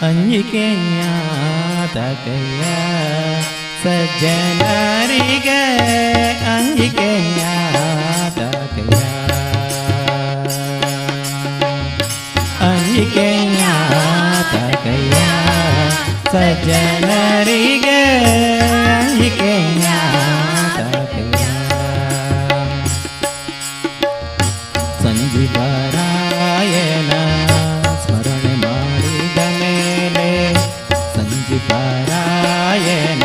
ಅಂಜಿಕೆಯಾತಕೆಯ ಸಜ್ಜನರಿಗೆ ಅಂಜಿಕೆಯಾತಕೆಯ ಅಂಜಿಕೆಯಾತಕೆಯ ಸಜ್ಜನರಿಗೆ பாராயண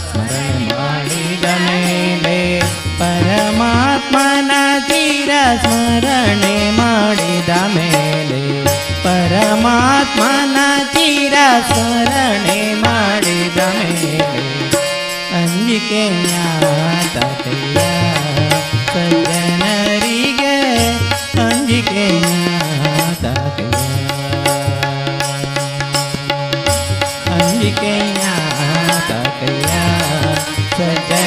ஸ்மரணமாணிதமே மே பரமாத்மன தீர ஸ்மரணே ಮಾಡಿದಮೇಲೆ ಪರಮಾತ್ಮನ ತೀರ ಸ್ಮರಣೆ ಮಾಡಿದ ಮೇಲೆ ಅಂಜಿಕೆಯ Thank you.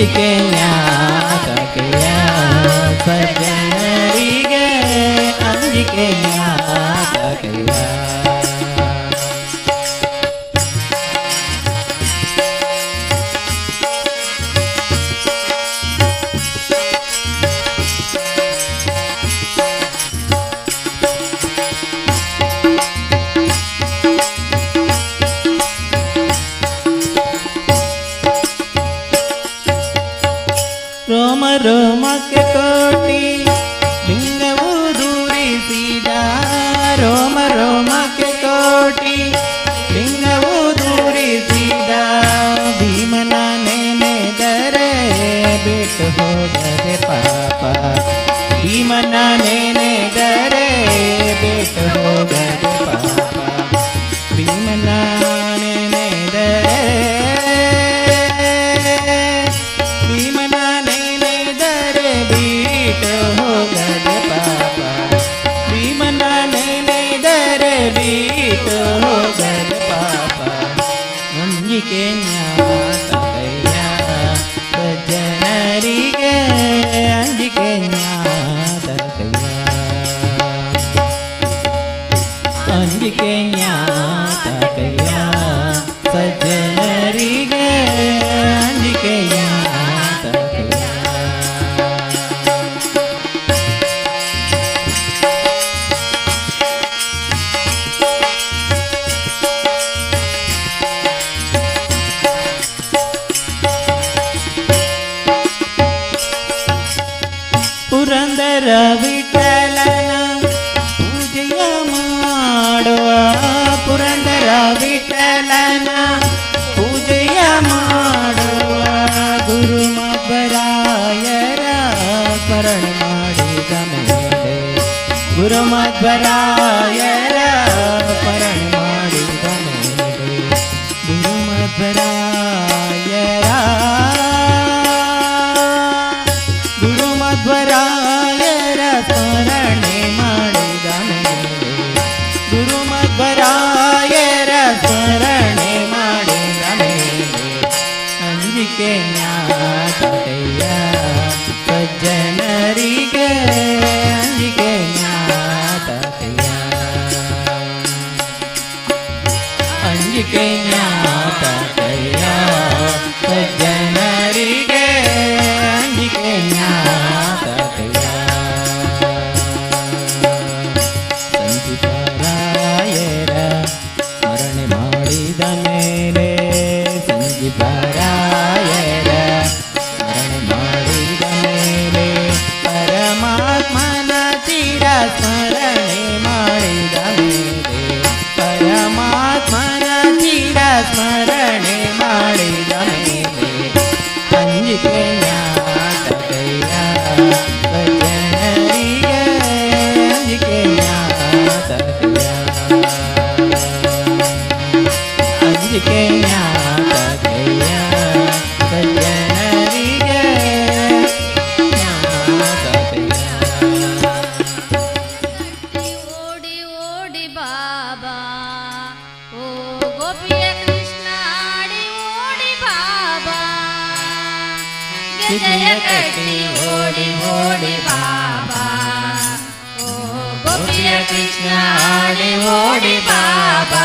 ಅಂಜಿಕೆಯಾ ಕಕೆಯ ಸಜ್ಜನರಿಗೆ ಅಂಜಿಕೆಯಾ ಕಕೆಯ રમત ભરાય ಕಿದೆಯ ಕಟ್ಟಿ ಓಡಿ ಓಡಿ ಬಾಬಾ. ಓ ಗೋಪಿಯ ಕೃಷ್ಣ ಓಡಿ ಓಡಿ ಬಾಬಾ.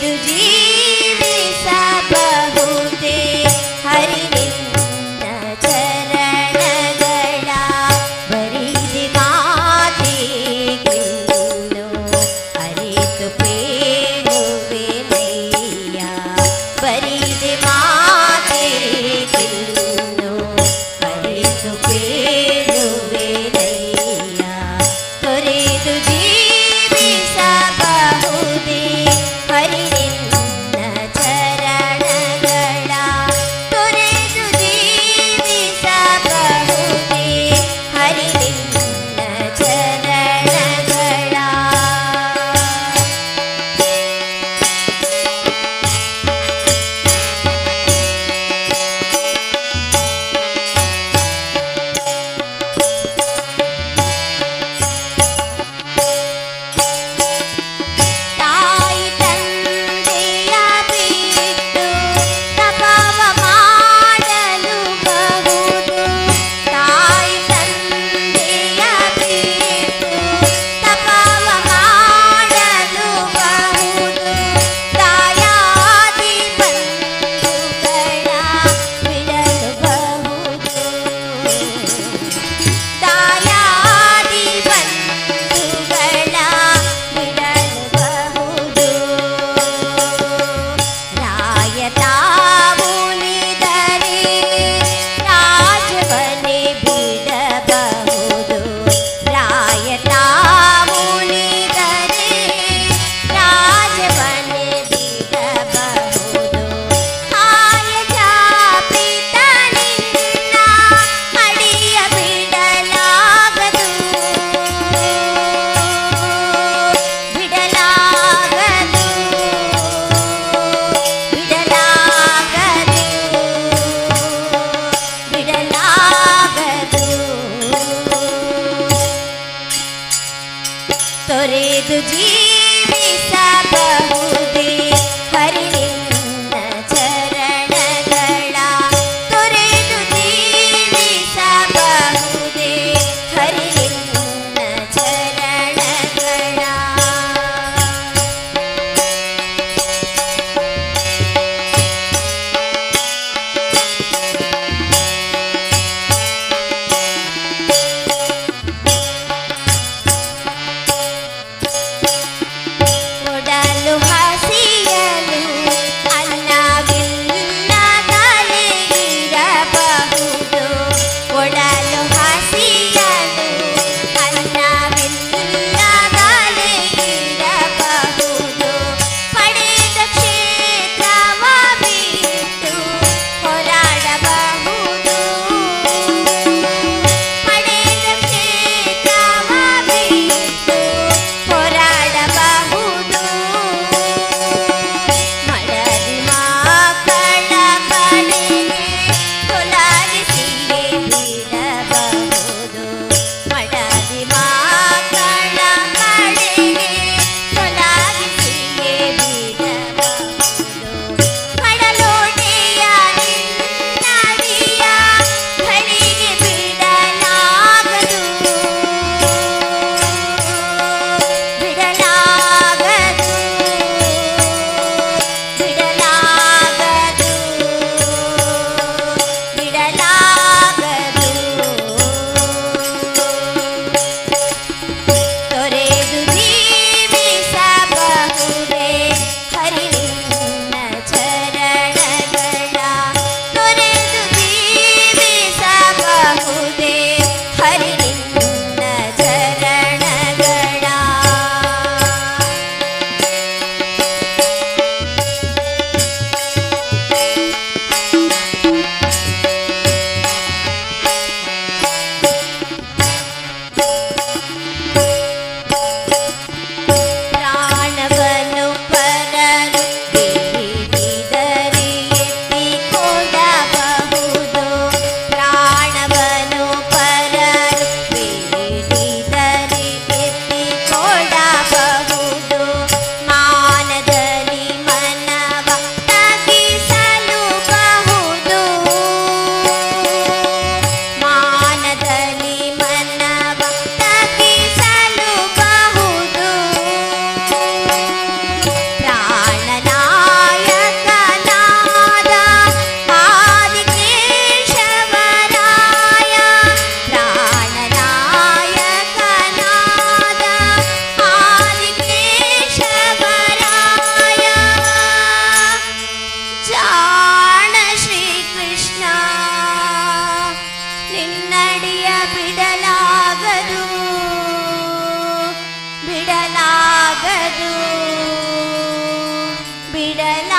ದುಜೀ விடல